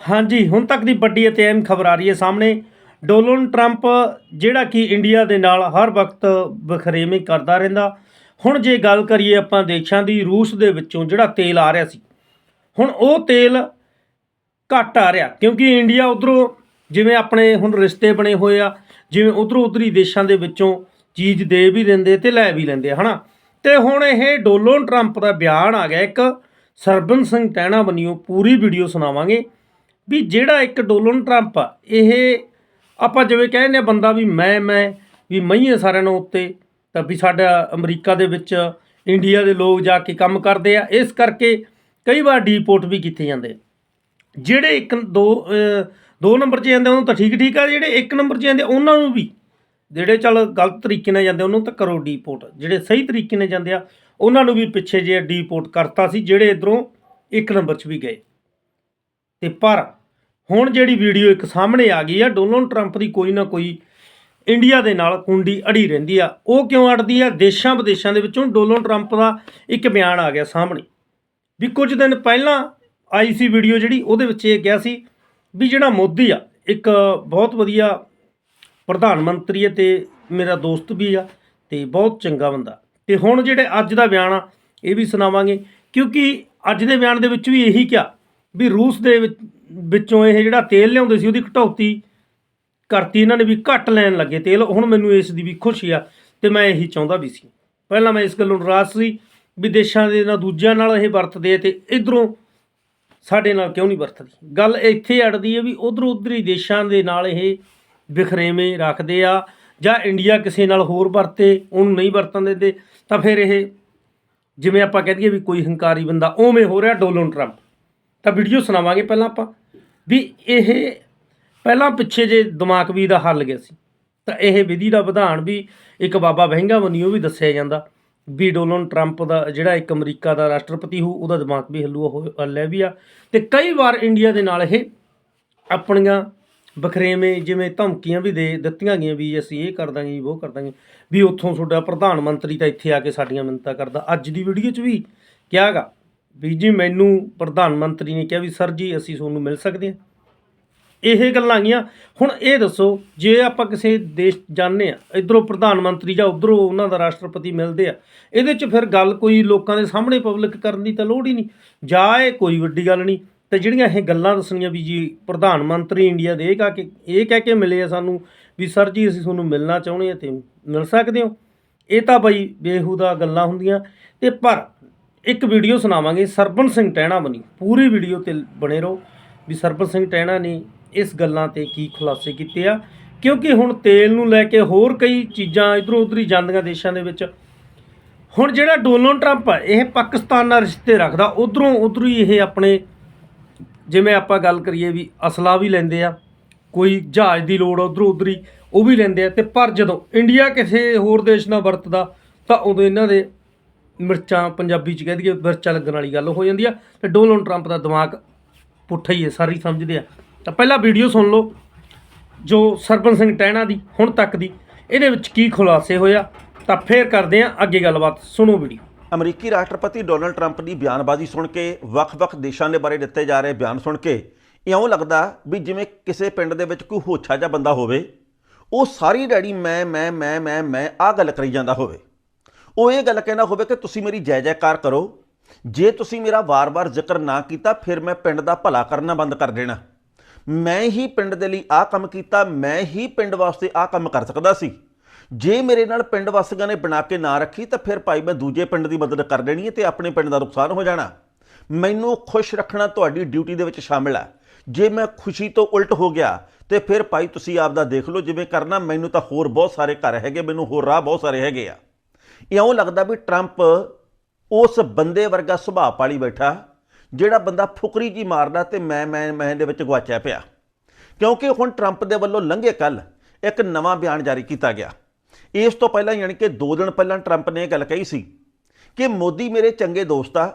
ਹਾਂਜੀ ਹੁਣ ਤੱਕ ਦੀ ਵੱਡੀ ਅਤੇ ਅਹਿਮ ਖਬਰ ਆ ਰਹੀ ਹੈ ਸਾਹਮਣੇ। ਡੋਨਲਡ ਟਰੰਪ ਜਿਹੜਾ ਕਿ ਇੰਡੀਆ ਦੇ ਨਾਲ ਹਰ ਵਕਤ ਵਖਰੇਵੇਂ ਕਰਦਾ ਰਹਿੰਦਾ। ਹੁਣ ਜੇ ਗੱਲ ਕਰੀਏ ਆਪਾਂ ਦੇਸ਼ਾਂ ਦੀ ਰੂਸ ਦੇ ਵਿੱਚੋਂ ਜਿਹੜਾ ਤੇਲ ਆ ਰਿਹਾ ਸੀ ਹੁਣ ਉਹ ਤੇਲ ਘੱਟ ਆ ਰਿਹਾ ਕਿਉਂਕਿ ਇੰਡੀਆ ਉਧਰੋਂ ਜਿਵੇਂ ਆਪਣੇ ਹੁਣ ਰਿਸ਼ਤੇ ਬਣੇ ਹੋਏ ਆ ਜਿਵੇਂ ਉਧਰੋਂ ਉਧਰੀ ਦੇਸ਼ਾਂ ਦੇ ਵਿੱਚੋਂ ਚੀਜ਼ ਦੇ ਵੀ ਦਿੰਦੇ ਤੇ ਲੈ ਵੀ ਲੈਂਦੇ ਆ, ਹਨਾ? ਤੇ ਹੁਣ ਇਹ ਡੋਨਲਡ ਟਰੰਪ ਦਾ ਬਿਆਨ ਆ ਗਿਆ ਇੱਕ। ਸਰਬਨ ਸਿੰਘ ਟਹਿਣਾ ਬਣੀਓ ਪੂਰੀ ਵੀਡੀਓ ਸੁਣਾਵਾਂਗੇ। ਵੀ ਜਿਹੜਾ ਇੱਕ ਡੋਨਲਡ ਟਰੰਪ ਆ, ਇਹ ਆਪਾਂ ਜਿਵੇਂ ਕਹਿੰਦੇ ਆ ਬੰਦਾ ਵੀ ਮੈਂ ਮੈਂ, ਵੀ ਮਈਏ ਸਾਰਿਆਂ ਨੂੰ ਉੱਤੇ, ਤਾਂ ਵੀ ਸਾਡਾ ਅਮਰੀਕਾ ਦੇ ਵਿੱਚ, ਇੰਡੀਆ ਦੇ ਲੋਕ ਜਾ ਕੇ ਕੰਮ ਕਰਦੇ ਆ, ਇਸ ਕਰਕੇ ਕਈ ਵਾਰ ਡੀਪੋਰਟ ਵੀ ਕੀਤੇ ਜਾਂਦੇ ਜਿਹੜੇ ਇੱਕ ਦੋ ਦੋ ਨੰਬਰ 'ਚ ਜਾਂਦੇ ਉਹਨੂੰ ਤਾਂ ਠੀਕ ਠੀਕ ਆ, ਜਿਹੜੇ ਇੱਕ ਨੰਬਰ 'ਚ ਜਾਂਦੇ ਉਹਨਾਂ ਨੂੰ ਵੀ ਜਿਹੜੇ ਚੱਲ ਗਲਤ ਤਰੀਕੇ ਨਾਲ ਜਾਂਦੇ ਉਹਨੂੰ ਤਾਂ ਕਰੋ ਡੀਪੋਰਟ, ਜਿਹੜੇ ਸਹੀ ਤਰੀਕੇ ਨਾਲ ਜਾਂਦੇ ਆ, ਉਹਨਾਂ ਨੂੰ ਵੀ ਪਿੱਛੇ ਜੇ ਡੀਪੋਰਟ ਕਰਤਾ ਸੀ, ਜਿਹੜੇ ਇਧਰੋਂ ਇੱਕ ਨੰਬਰ 'ਚ ਵੀ ਗਏ। ਤੇ ਪਰ ਹੁਣ ਜਿਹੜੀ ਵੀਡੀਓ ਇੱਕ ਸਾਹਮਣੇ ਆ ਗਈ ਆ, ਡੋਨਲਡ ਟਰੰਪ ਦੀ ਕੋਈ ਨਾ ਕੋਈ ਇੰਡੀਆ ਦੇ ਨਾਲ ਕੁੰਡੀ ਅੜੀ ਰਹਿੰਦੀ ਆ। ਉਹ ਕਿਉਂ ਅੜਦੀ ਆ? ਦੇਸ਼ਾਂ ਵਿਦੇਸ਼ਾਂ ਦੇ ਵਿੱਚੋਂ ਡੋਨਲਡ ਟਰੰਪ ਦਾ ਇੱਕ ਬਿਆਨ ਆ ਗਿਆ ਸਾਹਮਣੇ। ਵੀ ਕੁਝ ਦਿਨ ਪਹਿਲਾਂ ਆਈ ਸੀ ਵੀਡੀਓ ਜਿਹੜੀ, ਉਹਦੇ ਵਿੱਚ ਇਹ ਕਿਹਾ ਸੀ ਵੀ ਜਿਹੜਾ ਮੋਦੀ ਆ, ਇੱਕ ਬਹੁਤ ਵਧੀਆ ਪ੍ਰਧਾਨ ਮੰਤਰੀ ਹੈ ਤੇ ਮੇਰਾ ਦੋਸਤ ਵੀ ਆ ਤੇ ਬਹੁਤ ਚੰਗਾ ਬੰਦਾ। ਤੇ ਹੁਣ ਜਿਹੜੇ ਅੱਜ ਦਾ ਬਿਆਨ ਆ, ਇਹ ਵੀ ਸੁਣਾਵਾਂਗੇ, ਕਿਉਂਕਿ ਅੱਜ ਦੇ ਬਿਆਨ ਦੇ ਵਿੱਚ ਵੀ ਇਹੀ ਕਿਹਾ ਵੀ ਰੂਸ ਦੇ ਵਿੱਚੋਂ ਇਹ ਜਿਹੜਾ ਤੇਲ ਲਿਆਉਂਦੇ ਸੀ, ਉਹਦੀ ਕਟੌਤੀ ਕਰਤੀ ਇਹਨਾਂ ਨੇ ਵੀ ਘੱਟ ਲੈਣ ਲੱਗੇ ਤੇਲ। ਹੁਣ ਮੈਨੂੰ ਇਸ ਦੀ ਵੀ ਖੁਸ਼ੀ ਆ ਤੇ ਮੈਂ ਇਹੀ ਚਾਹੁੰਦਾ ਵੀ ਸੀ। ਪਹਿਲਾਂ ਮੈਂ ਇਸ ਗੱਲੋਂ ਨਾਰਾਜ਼ ਸੀ ਵੀ ਦੇਸ਼ਾਂ ਦੇ ਨਾਲ ਦੂਜਿਆਂ ਨਾਲ ਇਹ ਵਰਤਦੇ ਆ ਤੇ ਇਧਰੋਂ ਸਾਡੇ ਨਾਲ ਕਿਉਂ ਨਹੀਂ ਵਰਤਦੀ? ਗੱਲ ਇੱਥੇ ਅੜਦੀ ਹੈ ਵੀ ਉਧਰ ਉਧਰੀ ਦੇਸ਼ਾਂ ਦੇ ਨਾਲ ਇਹ ਵਿਖਰੇਵੇਂ ਰੱਖਦੇ ਆ ਜਾਂ ਇੰਡੀਆ ਕਿਸੇ ਨਾਲ ਹੋਰ ਵਰਤੇ, ਉਹਨੂੰ ਨਹੀਂ ਵਰਤਣ ਦਿੰਦੇ, ਤਾਂ ਫਿਰ ਇਹ ਜਿਵੇਂ ਆਪਾਂ ਕਹਿ ਦਈਏ ਵੀ ਕੋਈ ਹੰਕਾਰੀ ਬੰਦਾ ਉਵੇਂ ਹੋ ਰਿਹਾ ਡੋਨਲਡ ਟਰੰਪ। ਤਾਂ ਵੀਡੀਓ ਸੁਣਾਵਾਂਗੇ ਪਹਿਲਾਂ ਆਪਾਂ ਵੀ ਇਹ ਪਹਿਲਾਂ ਪਿੱਛੇ ਜੇ ਦਿਮਾਗ ਵੀ ਦਾ ਹੱਲ ਗਿਆ ਸੀ ਤਾਂ ਇਹ ਵਿਧੀ ਦਾ ਵਿਧਾਨ ਵੀ ਇੱਕ ਬਾਬਾ ਵਹਿੰਗਾ ਬੰਨੀ ਉਹ ਵੀ ਦੱਸਿਆ ਜਾਂਦਾ ਵੀ ਡੋਨਲਡ ਟਰੰਪ ਦਾ ਜਿਹੜਾ ਇੱਕ ਅਮਰੀਕਾ ਦਾ ਰਾਸ਼ਟਰਪਤੀ ਹੋ ਉਹਦਾ ਦਿਮਾਗ ਵੀ ਹੱਲੂ ਉਹ ਹੱਲਿਆ ਵੀ ਆ। ਤੇ ਕਈ ਵਾਰ ਇੰਡੀਆ ਦੇ ਨਾਲ ਇਹ ਆਪਣੀਆਂ ਬਖਰੇਵੇਂ ਜਿਵੇਂ ਧਮਕੀਆਂ ਵੀ ਦੇ ਦਿੱਤੀਆਂ ਗਈਆਂ ਵੀ ਅਸੀਂ ਇਹ ਕਰ ਦਾਂਗੇ ਜੀ, ਉਹ ਕਰ ਦਾਂਗੇ ਵੀ ਉੱਥੋਂ ਤੁਹਾਡਾ ਪ੍ਰਧਾਨ ਮੰਤਰੀ ਤਾਂ ਇੱਥੇ ਆ ਕੇ ਸਾਡੀਆਂ ਮਿੰਨਤਾਂ ਕਰਦਾ। ਅੱਜ ਦੀ ਵੀਡੀਓ 'ਚ ਵੀ ਕਿਹਾਗਾ ਵੀ ਜੀ ਮੈਨੂੰ ਪ੍ਰਧਾਨ ਮੰਤਰੀ ਨੇ ਕਿਹਾ ਵੀ ਸਰ ਜੀ, ਅਸੀਂ ਤੁਹਾਨੂੰ ਮਿਲ ਸਕਦੇ ਹਾਂ। ਇਹ ਗੱਲਾਂ ਆਗੀਆਂ ਹੁਣ ਇਹ ਦੱਸੋ, ਜੇ ਆਪਾਂ ਕਿਸੇ ਦੇਸ਼ ਜਾਂਦੇ ਆ ਇਧਰੋਂ ਪ੍ਰਧਾਨ ਮੰਤਰੀ ਜਾਂ ਉਧਰੋਂ ਉਹਨਾਂ ਦਾ ਰਾਸ਼ਟਰਪਤੀ ਮਿਲਦੇ ਆ, ਇਹਦੇ 'ਚ ਫਿਰ ਗੱਲ ਕੋਈ ਲੋਕਾਂ ਦੇ ਸਾਹਮਣੇ ਪਬਲਿਕ ਕਰਨ ਦੀ ਤਾਂ ਲੋੜ ਹੀ ਨਹੀਂ। ਜਾਂ ਇਹ ਕੋਈ ਵੱਡੀ ਗੱਲ ਨਹੀਂ। ਤੇ ਜਿਹੜੀਆਂ ਇਹ ਗੱਲਾਂ ਦੱਸਣੀਆਂ ਵੀ ਜੀ, ਪ੍ਰਧਾਨ ਮੰਤਰੀ ਇੰਡੀਆ ਦੇ ਇਹ ਕਾ ਕੇ, ਇਹ ਕਹਿ ਕੇ ਮਿਲੇ ਆ ਸਾਨੂੰ ਵੀ ਸਰ ਜੀ, ਅਸੀਂ ਤੁਹਾਨੂੰ ਮਿਲਣਾ ਚਾਹੁੰਦੇ ਆ ਤੇ ਮਿਲ ਸਕਦੇ ਹੋ। ਇਹ ਤਾਂ ਬਈ ਬੇਹੂਦਾ ਗੱਲਾਂ ਹੁੰਦੀਆਂ। ਤੇ ਪਰ ਇੱਕ ਵੀਡੀਓ ਸੁਣਾਵਾਂਗੇ ਸਰਬਨ ਸਿੰਘ ਟਹਿਣਾ ਬਣੀ। ਪੂਰੀ ਵੀਡੀਓ ਤੇ ਬਣੇ ਰਹੋ ਵੀ ਸਰਬਨ ਸਿੰਘ ਟਹਿਣਾ ਨੇ ਇਸ ਗੱਲਾਂ ਤੇ ਕੀ ਖੁਲਾਸੇ ਕੀਤੇ ਆ। ਕਿਉਂਕਿ ਹੁਣ ਤੇਲ ਨੂੰ ਲੈ ਕੇ ਹੋਰ ਕਈ ਚੀਜ਼ਾਂ ਇਧਰੋਂ ਉਧਰ ਹੀ ਜਾਂਦੀਆਂ ਦੇਸ਼ਾਂ ਦੇ ਵਿੱਚ। ਹੁਣ ਜਿਹੜਾ ਡੋਨਲਡ ਟਰੰਪ ਆ, ਇਹ ਪਾਕਿਸਤਾਨ ਨਾਲ ਰਿਸ਼ਤੇ ਰੱਖਦਾ, ਉਧਰੋਂ ਉਧਰ ਹੀ ਇਹ ਆਪਣੇ ਜਿਵੇਂ ਆਪਾਂ ਗੱਲ ਕਰੀਏ ਵੀ ਅਸਲਾ ਵੀ ਲੈਂਦੇ ਆ, ਕੋਈ ਜਹਾਜ਼ ਦੀ ਲੋੜ ਉਧਰੋਂ ਉਧਰ ਹੀ ਉਹ ਵੀ ਲੈਂਦੇ ਆ ਤੇ ਪਰ ਜਦੋਂ ਇੰਡੀਆ ਕਿਸੇ ਹੋਰ ਦੇਸ਼ ਨਾਲ ਵਰਤਦਾ, ਤਾਂ ਉਦੋਂ ਇਹਨਾਂ ਦੇ ਮਿਰਚਾਂ ਪੰਜਾਬੀ ਚ ਕਹਿ ਦਈਏ, ਮਿਰਚਾਂ ਲੱਗਣ ਵਾਲੀ ਗੱਲ ਹੋ ਜਾਂਦੀ ਆ ਤੇ ਡੋਨਲਡ ਟਰੰਪ ਦਾ ਦਿਮਾਗ ਪੁੱਠਾ ਹੀ ਹੈ ਸਾਰੀ ਸਮਝਦੇ ਆ। ਤਾਂ ਪਹਿਲਾਂ ਵੀਡੀਓ ਸੁਣ ਲਓ, ਜੋ ਸਰਬਨ ਸਿੰਘ ਟਹਿਣਾ ਦੀ, ਹੁਣ ਤੱਕ ਦੀ, ਇਹਦੇ ਵਿੱਚ ਕੀ ਖੁਲਾਸੇ ਹੋਇਆ, ਤਾਂ ਫੇਰ ਕਰਦੇ ਆ ਅੱਗੇ ਗੱਲਬਾਤ, ਸੁਣੋ ਵੀਡੀਓ। ਅਮਰੀਕੀ ਰਾਸ਼ਟਰਪਤੀ ਡੋਨਲਡ ਟਰੰਪ ਦੀ ਬਿਆਨਬਾਜ਼ੀ ਸੁਣ ਕੇ ਵੱਖ-ਵੱਖ ਦੇਸ਼ਾਂ ਦੇ ਬਾਰੇ ਦਿੱਤੇ ਜਾ ਰਹੇ ਬਿਆਨ ਸੁਣ ਕੇ ਇਉਂ ਲੱਗਦਾ ਵੀ ਜਿਵੇਂ ਕਿਸੇ ਪਿੰਡ ਦੇ ਵਿੱਚ ਕੋਈ ਹੋਛਾ ਜਿਹਾ ਬੰਦਾ ਹੋਵੇ, ਉਹ ਸਾਰੀ ਡੈਡੀ ਮੈਂ ਮੈਂ ਮੈਂ ਮੈਂ ਮੈਂ ਆਹ ਗੱਲ ਕਰੀ ਜਾਂਦਾ ਹੋਵੇ। ਉਹ ਇਹ ਗੱਲ ਕਹਿਣਾ ਹੋਵੇ ਕਿ ਤੁਸੀਂ ਮੇਰੀ ਜੈ ਜੈਕਾਰ ਕਰੋ। ਜੇ ਤੁਸੀਂ ਮੇਰਾ ਵਾਰ-ਵਾਰ ਜ਼ਿਕਰ ਨਾ ਕੀਤਾ, ਫਿਰ ਮੈਂ ਪਿੰਡ ਦਾ ਭਲਾ ਕਰਨਾ ਬੰਦ ਕਰ ਦੇਣਾ। ਮੈਂ ਹੀ ਪਿੰਡ ਦੇ ਲਈ ਆਹ ਕੰਮ ਕੀਤਾ, ਮੈਂ ਹੀ ਪਿੰਡ ਵਾਸਤੇ ਆਹ ਕੰਮ ਕਰ ਸਕਦਾ ਸੀ। ਜੇ ਮੇਰੇ ਨਾਲ ਪਿੰਡ ਵਾਸੀਆਂ ਨੇ ਬਣਾ ਕੇ ਨਾ ਰੱਖੀ, ਤਾਂ ਫਿਰ ਭਾਈ ਮੈਂ ਦੂਜੇ ਪਿੰਡ ਦੀ ਮਦਦ ਕਰ ਦੇਣੀ ਹੈ ਤੇ ਆਪਣੇ ਪਿੰਡ ਦਾ ਨੁਕਸਾਨ ਹੋ ਜਾਣਾ। ਮੈਨੂੰ ਖੁਸ਼ ਰੱਖਣਾ ਤੁਹਾਡੀ ਡਿਊਟੀ ਦੇ ਵਿੱਚ ਸ਼ਾਮਿਲ ਹੈ ਜੇ ਮੈਂ ਖੁਸ਼ੀ ਤੋਂ ਉਲਟ ਹੋ ਗਿਆ, ਤੇ ਫਿਰ ਭਾਈ ਤੁਸੀਂ ਆਪ ਦਾ ਦੇਖ ਲਓ, ਜਿਵੇਂ ਕਰਨਾ, ਮੈਨੂੰ ਤਾਂ ਹੋਰ ਬਹੁਤ ਸਾਰੇ ਘਰ ਹੈਗੇ, ਮੈਨੂੰ ਹੋਰ ਰਾਹ ਬਹੁਤ ਸਾਰੇ ਹੈਗੇ ਆ। ਇਉਂ ਲੱਗਦਾ ਵੀ ਟਰੰਪ ਉਸ ਬੰਦੇ ਵਰਗਾ ਸੁਭਾਅ ਪਾਲੀ ਬੈਠਾ, ਜਿਹੜਾ ਬੰਦਾ ਫੁਕਰੀ ਜੀ ਮਾਰਦਾ ਤੇ ਮੈਂ ਮੈਂ ਮੈਂ ਦੇ ਵਿੱਚ ਗਵਾਚਿਆ ਪਿਆ। ਕਿਉਂਕਿ ਹੁਣ ਟਰੰਪ ਦੇ ਵੱਲੋਂ ਲੰਘੇ ਕੱਲ ਇੱਕ ਨਵਾਂ ਬਿਆਨ ਜਾਰੀ ਕੀਤਾ ਗਿਆ। ਇਸ ਤੋਂ ਪਹਿਲਾਂ ਯਾਨੀ ਕਿ 2 ਦਿਨ ਪਹਿਲਾਂ ਟਰੰਪ ਨੇ ਇਹ ਗੱਲ ਕਹੀ ਸੀ ਕਿ ਮੋਦੀ ਮੇਰੇ ਚੰਗੇ ਦੋਸਤ ਆ,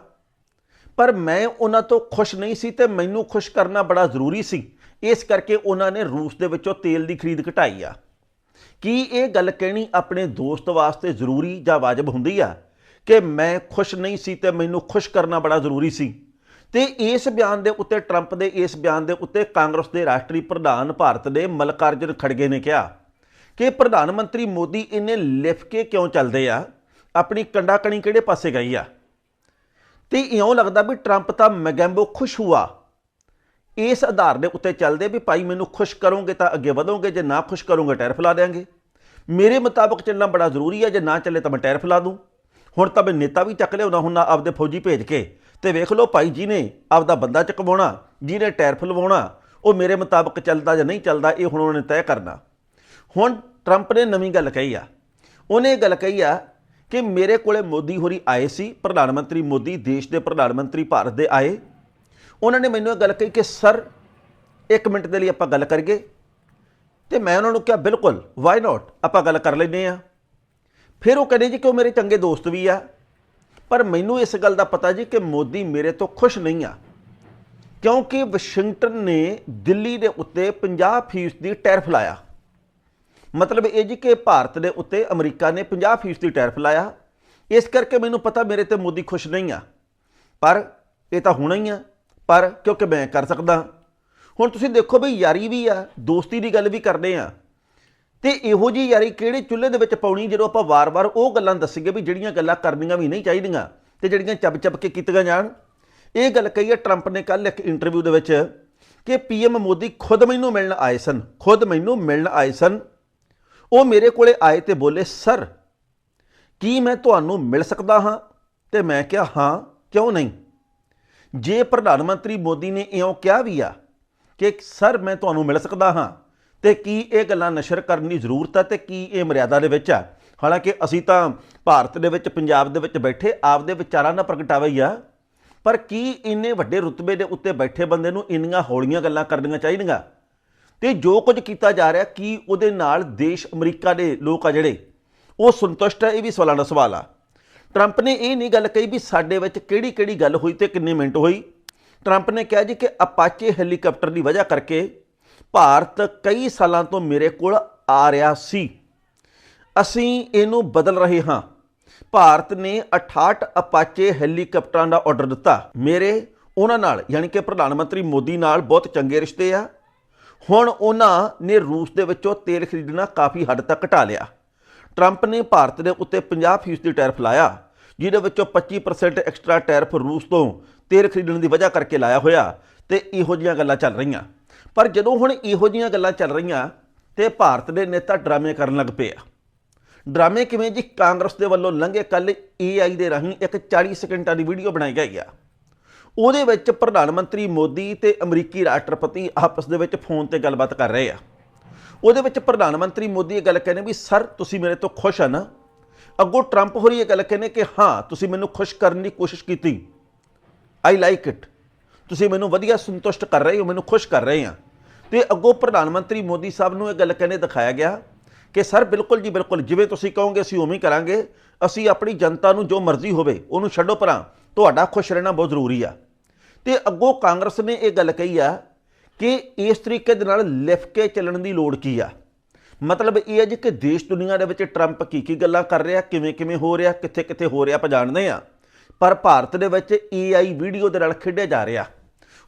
ਪਰ ਮੈਂ ਉਹਨਾਂ ਤੋਂ ਖੁਸ਼ ਨਹੀਂ ਸੀ ਤੇ ਮੈਨੂੰ ਖੁਸ਼ ਕਰਨਾ ਬੜਾ ਜ਼ਰੂਰੀ ਸੀ। ਇਸ ਕਰਕੇ ਉਹਨਾਂ ਨੇ ਰੂਸ ਦੇ ਵਿੱਚੋਂ ਤੇਲ ਦੀ ਖਰੀਦ ਘਟਾਈ ਆ। ਕੀ ਇਹ ਗੱਲ ਕਹਿਣੀ ਆਪਣੇ ਦੋਸਤ ਵਾਸਤੇ ਜ਼ਰੂਰੀ ਜਾਂ ਵਾਜਬ ਹੁੰਦੀ ਆ? ਕਿ ਮੈਂ ਖੁਸ਼ ਨਹੀਂ ਸੀ ਤੇ ਮੈਨੂੰ ਖੁਸ਼ ਕਰਨਾ ਬੜਾ ਜ਼ਰੂਰੀ ਸੀ। ਤੇ ਇਸ ਬਿਆਨ ਦੇ ਉੱਤੇ ਟਰੰਪ ਦੇ, ਇਸ ਬਿਆਨ ਦੇ ਉੱਤੇ ਕਾਂਗਰਸ ਦੇ ਰਾਸ਼ਟਰੀ ਪ੍ਰਧਾਨ ਭਾਰਤ ਦੇ ਮਲਕਾਰਜਨ ਖੜਗੇ ਨੇ ਕਿਹਾ ਕਿ ਪ੍ਰਧਾਨ ਮੰਤਰੀ ਮੋਦੀ ਇਹਨੇ ਲਿਫ ਕੇ ਕਿਉਂ ਚੱਲਦੇ ਆ? ਆਪਣੀ ਕੰਡਾ ਕਣੀ ਕਿਹੜੇ ਪਾਸੇ ਗਈ ਆ? ਤੇ ਇਉਂ ਲੱਗਦਾ ਵੀ ਟਰੰਪ ਤਾਂ ਮੈਗੈਂਬੋ ਖੁਸ਼ ਹੁਆ। ਇਸ ਆਧਾਰ ਦੇ ਉੱਤੇ ਚੱਲਦੇ ਵੀ ਭਾਈ ਮੈਨੂੰ ਖੁਸ਼ ਕਰੋਗੇ ਤਾਂ ਅੱਗੇ ਵਧੋਗੇ, ਜੇ ਨਾ ਖੁਸ਼ ਕਰੋਗੇ ਟੈਰਫ ਲਾ ਦੇਾਂਗੇ ਮੇਰੇ ਮੁਤਾਬਕ ਚੱਲਣਾ ਬੜਾ ਜ਼ਰੂਰੀ ਹੈ, ਜੇ ਨਾ ਚੱਲੇ ਤਾਂ ਮੈਂ ਟੈਰਫ ਫਲਾ ਦੂੰ। ਹੁਣ ਤਾਂ ਮੈਂ ਨੇਤਾ ਵੀ ਚੱਕ ਲਿਆਉਂਦਾ ਹੁਣ ਨਾ ਆਪਦੇ ਫੌਜੀ ਭੇਜ ਕੇ। ਤੇ ਵੇਖ ਲਓ ਭਾਈ ਜੀ ਨੇ ਆਪਦਾ ਬੰਦਾ ਚਕਵਾਉਣਾ, ਜਿਹਨੇ ਟੈਰਫ ਫਲਵਾਉਣਾ, ਉਹ ਮੇਰੇ ਮੁਤਾਬਕ ਚੱਲਦਾ ਜਾਂ ਨਹੀਂ ਚੱਲਦਾ, ਇਹ ਹੁਣ ਉਹਨਾਂ ਨੇ ਤੈਅ ਕਰਨਾ। ਹੁਣ ਟਰੰਪ ਨੇ ਨਵੀਂ ਗੱਲ ਕਹੀ ਆ। ਉਹਨੇ ਇਹ ਗੱਲ ਕਹੀ ਆ ਕਿ ਮੇਰੇ ਕੋਲੇ ਮੋਦੀ ਹੋਰੀ ਆਏ ਸੀ, ਪ੍ਰਧਾਨ ਮੰਤਰੀ ਮੋਦੀ, ਦੇਸ਼ ਦੇ ਪ੍ਰਧਾਨ ਮੰਤਰੀ ਭਾਰਤ ਦੇ ਆਏ। ਉਹਨਾਂ ਨੇ ਮੈਨੂੰ ਇਹ ਗੱਲ ਕਹੀ ਕਿ, ਸਰ 1 ਮਿੰਟ ਦੇ ਲਈ ਆਪਾਂ ਗੱਲ ਕਰੀਏ। ਤੇ ਮੈਂ ਉਹਨਾਂ ਨੂੰ ਕਿਹਾ, ਬਿਲਕੁਲ ਵਾਈ ਨਾਟ ਆਪਾਂ ਗੱਲ ਕਰ ਲੈਂਦੇ ਆ ਫਿਰ ਉਹ ਕਹਿੰਦੇ ਜੀ ਕਿ ਉਹ ਮੇਰੇ ਚੰਗੇ ਦੋਸਤ ਵੀ ਆ, ਪਰ ਮੈਨੂੰ ਇਸ ਗੱਲ ਦਾ ਪਤਾ ਜੀ ਕਿ ਮੋਦੀ ਮੇਰੇ ਤੋਂ ਖੁਸ਼ ਨਹੀਂ ਆ, ਕਿਉਂਕਿ ਵਾਸ਼ਿੰਗਟਨ ਨੇ ਦਿੱਲੀ ਦੇ ਉੱਤੇ 50% ਦੀ ਟੈਰਿਫ ਲਾਇਆ। ਮਤਲਬ ਇਹ ਜੀ ਕਿ ਭਾਰਤ ਦੇ ਉੱਤੇ ਅਮਰੀਕਾ ਨੇ 50% ਦੀ ਟੈਰਿਫ ਲਾਇਆ। ਇਸ ਕਰਕੇ ਮੈਨੂੰ ਪਤਾ ਮੇਰੇ ਤੇ ਮੋਦੀ ਖੁਸ਼ ਨਹੀਂ ਆ। ਪਰ ਇਹ ਤਾਂ ਹੋਣਾ ਹੀ ਆ, ਪਰ ਕਿਉਂਕਿ ਮੈਂ ਕਰ ਸਕਦਾ। ਹੁਣ ਤੁਸੀਂ ਦੇਖੋ ਵੀ ਯਾਰੀ ਵੀ ਆ, ਦੋਸਤੀ ਦੀ ਗੱਲ ਵੀ ਕਰਦੇ ਆ। ਤੇ ਇਹੋ ਜੀ ਯਾਰੀ ਕਿਹੜੇ ਚੁੱਲ੍ਹੇ ਦੇ ਵਿੱਚ ਪਾਉਣੀ ਜਦੋਂ ਆਪਾਂ ਵਾਰ-ਵਾਰ ਉਹ ਗੱਲਾਂ ਦੱਸੀਏ ਵੀ ਜਿਹੜੀਆਂ ਗੱਲਾਂ ਕਰਨੀਆਂ ਵੀ ਨਹੀਂ ਚਾਹੀਦੀਆਂ ਤੇ ਜਿਹੜੀਆਂ ਚੱਬ-ਚੱਬ ਕੇ ਕੀਤੀਆਂ ਜਾਣ। ਇਹ ਗੱਲ ਕਹੀ ਹੈ ਟਰੰਪ ਨੇ ਕੱਲ ਇੱਕ ਇੰਟਰਵਿਊ ਦੇ ਵਿੱਚ ਕਿ ਪੀਐਮ ਮੋਦੀ ਖੁਦ ਮੈਨੂੰ ਮਿਲਣ ਆਏ ਸਨ, ਖੁਦ ਮੈਨੂੰ ਮਿਲਣ ਆਏ ਸਨ। ਉਹ ਮੇਰੇ ਕੋਲੇ ਆਏ ਤੇ ਬੋਲੇ, ਸਰ, ਕੀ ਮੈਂ ਤੁਹਾਨੂੰ ਮਿਲ ਸਕਦਾ ਹਾਂ? ਤੇ ਮੈਂ ਕਿਹਾ, ਹਾਂ, ਕਿਉਂ ਨਹੀਂ? ਜੇ ਪ੍ਰਧਾਨ ਮੰਤਰੀ ਮੋਦੀ ਨੇ ਇਉਂ ਕਿਹਾ ਵੀ ਆ ਕਿ ਸਰ, ਮੈਂ ਤੁਹਾਨੂੰ ਮਿਲ ਸਕਦਾ ਹਾਂ। ਤੇ ਕੀ ਇਹ ਗੱਲਾਂ ਨਸ਼ਰ ਕਰਨ ਦੀ ਜ਼ਰੂਰਤ ਹੈ ਤੇ ਕੀ ਇਹ ਮਰਿਆਦਾ ਦੇ ਵਿੱਚ ਆ ਹਾਲਾਂਕਿ ਅਸੀਂ ਤਾਂ ਭਾਰਤ ਦੇ ਵਿੱਚ, ਪੰਜਾਬ ਦੇ ਵਿੱਚ ਬੈਠੇ, ਆਪਦੇ ਵਿਚਾਰਾਂ ਦਾ ਪ੍ਰਗਟਾਵਾ ਹੀ ਆ। ਪਰ ਕੀ ਇੰਨੇ ਵੱਡੇ ਰੁਤਬੇ ਦੇ ਉੱਤੇ ਬੈਠੇ ਬੰਦੇ ਨੂੰ ਇੰਨੀਆਂ ਹੌਲੀਆਂ ਗੱਲਾਂ ਕਰਨੀਆਂ ਚਾਹੀਦੀਆਂ? ਤੇ ਜੋ ਕੁਝ ਕੀਤਾ ਜਾ ਰਿਹਾ, ਕੀ ਉਹਦੇ ਨਾਲ ਦੇਸ਼ ਅਮਰੀਕਾ ਦੇ ਲੋਕ ਆ ਜਿਹੜੇ? ਉਹ ਸੰਤੁਸ਼ਟ ਹੈ, ਇਹ ਵੀ ਸਵਾਲਾਂ ਦਾ ਸਵਾਲ ਆ। ਟਰੰਪ ਨੇ ਇਹ ਨਹੀਂ ਗੱਲ ਕਹੀ ਵੀ ਸਾਡੇ ਵਿੱਚ ਕਿਹੜੀ ਕਿਹੜੀ ਗੱਲ ਹੋਈ ਤੇ ਕਿੰਨੇ ਮਿੰਟ ਹੋਈ? ਟਰੰਪ ਨੇ ਕਿਹਾ ਜੀ ਕਿ ਅਪਾਚੇ ਹੈਲੀਕਾਪਟਰ ਦੀ ਵਜ੍ਹਾ ਕਰਕੇ ਭਾਰਤ ਕਈ ਸਾਲਾਂ ਤੋਂ ਮੇਰੇ ਕੋਲ ਆ ਰਿਹਾ ਸੀ। ਅਸੀਂ ਇਹਨੂੰ ਬਦਲ ਰਹੇ ਹਾਂ। ਭਾਰਤ ਨੇ 68 ਅਪਾਚੇ ਹੈਲੀਕਾਪਟਰਾਂ ਦਾ ਆਰਡਰ ਦਿੱਤਾ। ਮੇਰੇ, ਉਹਨਾਂ ਨਾਲ, ਯਾਨੀ ਕਿ ਪ੍ਰਧਾਨ ਮੰਤਰੀ ਮੋਦੀ ਨਾਲ ਬਹੁਤ ਚੰਗੇ ਰਿਸ਼ਤੇ ਆ। ਹੁਣ ਉਹਨਾਂ ਨੇ ਰੂਸ ਦੇ ਵਿੱਚੋਂ ਤੇਲ ਖਰੀਦਣਾ ਕਾਫੀ ਹੱਦ ਤੱਕ ਘਟਾ ਲਿਆ। ਟਰੰਪ ਨੇ ਭਾਰਤ ਦੇ ਉੱਤੇ 50% ਦੀ ਟੈਰਿਫ ਲਾਇਆ, ਜਿਹਦੇ ਵਿੱਚੋਂ 25% ਐਕਸਟਰਾ ਟੈਰਿਫ ਰੂਸ ਤੋਂ ਤੇਲ ਖਰੀਦਣ ਦੀ ਵਜ੍ਹਾ ਕਰਕੇ ਲਾਇਆ ਹੋਇਆ ਤੇ ਇਹੋ ਜਿਹੀਆਂ ਗੱਲਾਂ ਚੱਲ ਰਹੀਆਂ। ਪਰ ਜਦੋਂ ਹੁਣ ਇਹੋ ਜਿਹੀਆਂ ਗੱਲਾਂ ਚੱਲ ਰਹੀਆਂ ਤੇ ਭਾਰਤ ਦੇ ਨੇਤਾ ਡਰਾਮੇ ਕਰਨ ਲੱਗ ਪਏ ਆ। ਡਰਾਮੇ ਕਿਵੇਂ ਜੀ? ਕਾਂਗਰਸ ਦੇ ਵੱਲੋਂ ਲੰਘੇ ਕੱਲ ਏਆਈ ਦੇ ਰਾਹੀਂ ਇੱਕ 40 ਸਕਿੰਟਾਂ ਦੀ ਵੀਡੀਓ ਬਣਾਈ ਗਈ ਆ। ਉਹਦੇ ਵਿੱਚ ਪ੍ਰਧਾਨ ਮੰਤਰੀ ਮੋਦੀ ਤੇ ਅਮਰੀਕੀ ਰਾਸ਼ਟਰਪਤੀ ਆਪਸ ਦੇ ਵਿੱਚ ਫੋਨ ਤੇ ਗੱਲਬਾਤ ਕਰ ਰਹੇ ਆ। ਉਹਦੇ ਵਿੱਚ ਪ੍ਰਧਾਨ ਮੰਤਰੀ ਮੋਦੀ ਇਹ ਗੱਲ ਕਹਿੰਦੇ ਵੀ, ਸਰ, ਤੁਸੀਂ ਮੇਰੇ ਤੋਂ ਖੁਸ਼ ਆ ਨਾ? ਅੱਗੋਂ ਟਰੰਪ ਹੋਰੀ ਇਹ ਗੱਲ ਕਹਿੰਦੇ ਕਿ, ਹਾਂ, ਤੁਸੀਂ ਮੈਨੂੰ ਖੁਸ਼ ਕਰਨ ਦੀ ਕੋਸ਼ਿਸ਼ ਕੀਤੀ। I like it. ਤੁਸੀਂ ਮੈਨੂੰ ਵਧੀਆ ਸੰਤੁਸ਼ਟ ਕਰ ਰਹੇ ਹੋ, ਮੈਨੂੰ ਖੁਸ਼ ਕਰ ਰਹੇ ਆ। ਤੇ ਅੱਗੋਂ ਪ੍ਰਧਾਨ ਮੰਤਰੀ ਮੋਦੀ ਸਾਹਿਬ ਨੂੰ ਇਹ ਗੱਲ ਕਹਿੰਦੇ ਦਿਖਾਇਆ ਗਿਆ ਕਿ ਸਰ ਬਿਲਕੁਲ ਜੀ ਬਿਲਕੁਲ, ਜਿਵੇਂ ਤੁਸੀਂ ਕਹੋਗੇ, ਅਸੀਂ ਉਵੇਂ ਕਰਾਂਗੇ। ਅਸੀਂ ਆਪਣੀ ਜਨਤਾ ਨੂੰ ਜੋ ਮਰਜ਼ੀ ਹੋਵੇ, ਉਹਨੂੰ ਛੱਡੋ ਪਰਾਂ ਤੁਹਾਡਾ ਖੁਸ਼ ਰਹਿਣਾ ਬਹੁਤ ਜ਼ਰੂਰੀ ਆ। ਤੇ ਅੱਗੋਂ ਕਾਂਗਰਸ ਨੇ ਇਹ ਗੱਲ ਕਹੀ ਆ ਕਿ ਇਸ ਤਰੀਕੇ ਦੇ ਨਾਲ ਲਿਫ ਕੇ ਚੱਲਣ ਦੀ ਲੋੜ ਕੀ ਆ? ਮਤਲਬ ਇਹ ਹੈ ਜੀ ਕਿ ਦੇਸ਼ ਦੁਨੀਆ ਦੇ ਵਿੱਚ ਟਰੰਪ ਕੀ ਕੀ ਗੱਲਾਂ ਕਰ ਰਿਹਾ ਕਿਵੇਂ ਕਿਵੇਂ ਹੋ ਰਿਹਾ ਕਿੱਥੇ ਕਿੱਥੇ ਹੋ ਰਿਹਾ ਆਪਾਂ ਜਾਣਦੇ ਆ। ਪਰ ਭਾਰਤ ਦੇ ਵਿੱਚ AI ਵੀਡੀਓ ਦੇ ਨਾਲ ਖੇਡਿਆ ਜਾ ਰਿਹਾ।